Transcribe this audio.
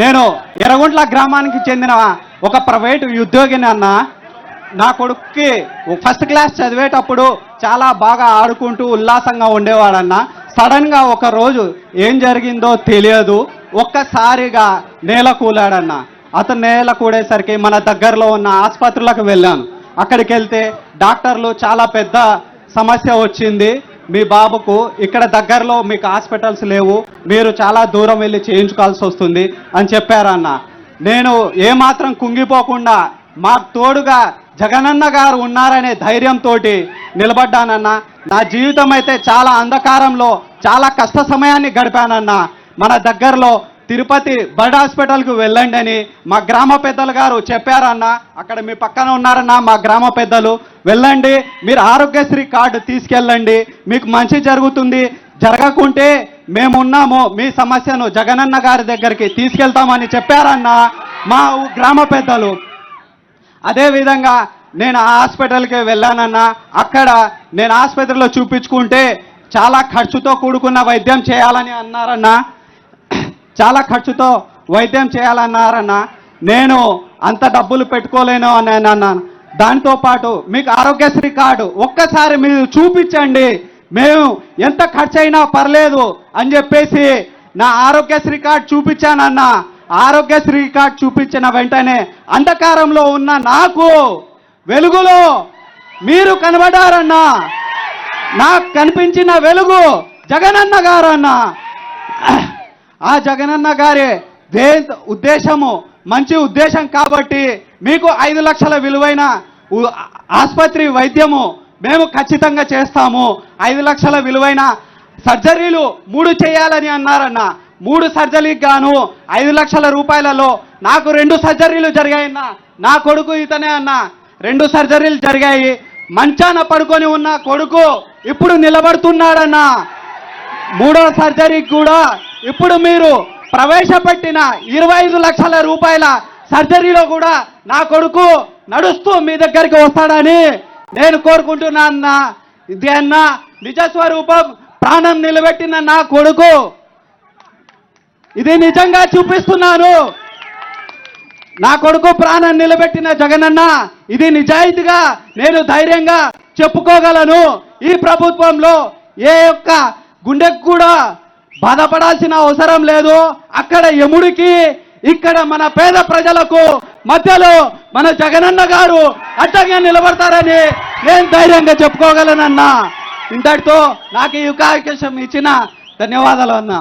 నేను ఎర్రగుంట్ల గ్రామానికి చెందిన ఒక ప్రైవేటు ఉద్యోగిని అన్న. నా కొడుక్కి ఫస్ట్ క్లాస్ చదివేటప్పుడు చాలా బాగా ఆడుకుంటూ ఉల్లాసంగా ఉండేవాడన్న. సడన్గా ఒకరోజు ఒక రోజు ఏం జరిగిందో తెలియదు. ఒక్కసారిగా నేల కూలాడన్న. అతను నేల కూడేసరికి మన దగ్గరలో ఉన్న ఆసుపత్రులకు వెళ్ళాను. అక్కడికి వెళ్తే డాక్టర్లు చాలా పెద్ద సమస్య వచ్చింది. మీ బాబుకు ఇక్కడ దగ్గరలో మీకు హాస్పిటల్స్ లేవు మీరు చాలా దూరం వెళ్ళి చేయించుకోవాల్సి వస్తుంది అని చెప్పారన్న నేను ఏమాత్రం కుంగిపోకుండా మాకు తోడుగా జగనన్న గారు ఉన్నారనే ధైర్యంతో నిలబడ్డానన్న. నా జీవితం అయితే చాలా అంధకారంలో చాలా కష్ట సమయాన్ని గడిపానన్న. మన దగ్గరలో తిరుపతి బర్డ్ హాస్పిటల్కు వెళ్ళండి అని మా గ్రామ పెద్దలు గారు చెప్పారన్న. అక్కడ మీ పక్కన ఉన్నారన్న మా గ్రామ పెద్దలు. వెళ్ళండి మీరు ఆరోగ్యశ్రీ కార్డు తీసుకెళ్ళండి. మీకు మంచి జరుగుతుంది. జరగకుంటే మేమున్నాము మీ సమస్యను జగనన్న గారి దగ్గరికి తీసుకెళ్తామని చెప్పారన్న మా గ్రామ పెద్దలు. అదేవిధంగా నేను ఆ హాస్పిటల్కి వెళ్ళానన్నా. అక్కడ నేను ఆసుపత్రిలో చూపించుకుంటే చాలా ఖర్చుతో కూడుకున్న వైద్యం చేయాలని అన్నారన్నా. చాలా ఖర్చుతో వైద్యం చేయాలన్నారన్న నేను అంత డబ్బులు పెట్టుకోలేను అని నేను అన్నాను దానితో పాటు మీకు ఆరోగ్యశ్రీ కార్డు ఒక్కసారి మీరు చూపించండి. మేము ఎంత ఖర్చు అయినా పర్లేదు అని చెప్పేసి నా ఆరోగ్యశ్రీ కార్డు చూపించానన్న. ఆరోగ్యశ్రీ కార్డు చూపించిన వెంటనే అంధకారంలో ఉన్న నాకు వెలుగులో మీరు కనబడారన్నా. నాకు కనిపించిన వెలుగు జగనన్న గారన్నా. ఆ జగనన్న గారి దే ఉద్దేశము మంచి ఉద్దేశం కాబట్టి మీకు ఐదు లక్షల విలువైన ఆసుపత్రి వైద్యము మేము ఖచ్చితంగా చేస్తాము. ఐదు లక్షల విలువైన సర్జరీలు మూడు చేయాలని అన్నారన్న. మూడు సర్జరీకి గాను ఐదు లక్షల రూపాయలలో నాకు రెండు సర్జరీలు జరిగాయన్న. నా కొడుకు ఇతనే అన్న. రెండు సర్జరీలు జరిగాయి. మంచాన పడుకొని ఉన్న కొడుకు ఇప్పుడు నిలబడుతున్నాడన్నా. మూడో సర్జరీకి కూడా ఇప్పుడు మీరు ప్రవేశపెట్టిన ఇరవై ఐదు లక్షల రూపాయల సర్జరీలో కూడా నా కొడుకు నడుస్తూ మీ దగ్గరికి వస్తాడని నేను కోరుకుంటున్నా అన్న ఇది అన్న నిజ స్వరూపం ప్రాణం నిలబెట్టిన నా కొడుకు. ఇది నిజంగా చూపిస్తున్నాను. నా కొడుకు ప్రాణం నిలబెట్టిన జగనన్న ఇది నిజాయితీగా నేను ధైర్యంగా చెప్పుకోగలను. ఈ ప్రభుత్వంలో ఏ యొక్క గుండెకు కూడా బాధపడాల్సిన అవసరం లేదు. అక్కడ యముడికి ఇక్కడ మన పేద ప్రజలకు మధ్యలో మన జగనన్న గారు అడ్డంగా నిలబడతారని నేను ధైర్యంగా చెప్పుకోగలనన్నా ఇంతటితో నాకు ఈ అవకాశం ఇచ్చిన ధన్యవాదాలు అన్నా.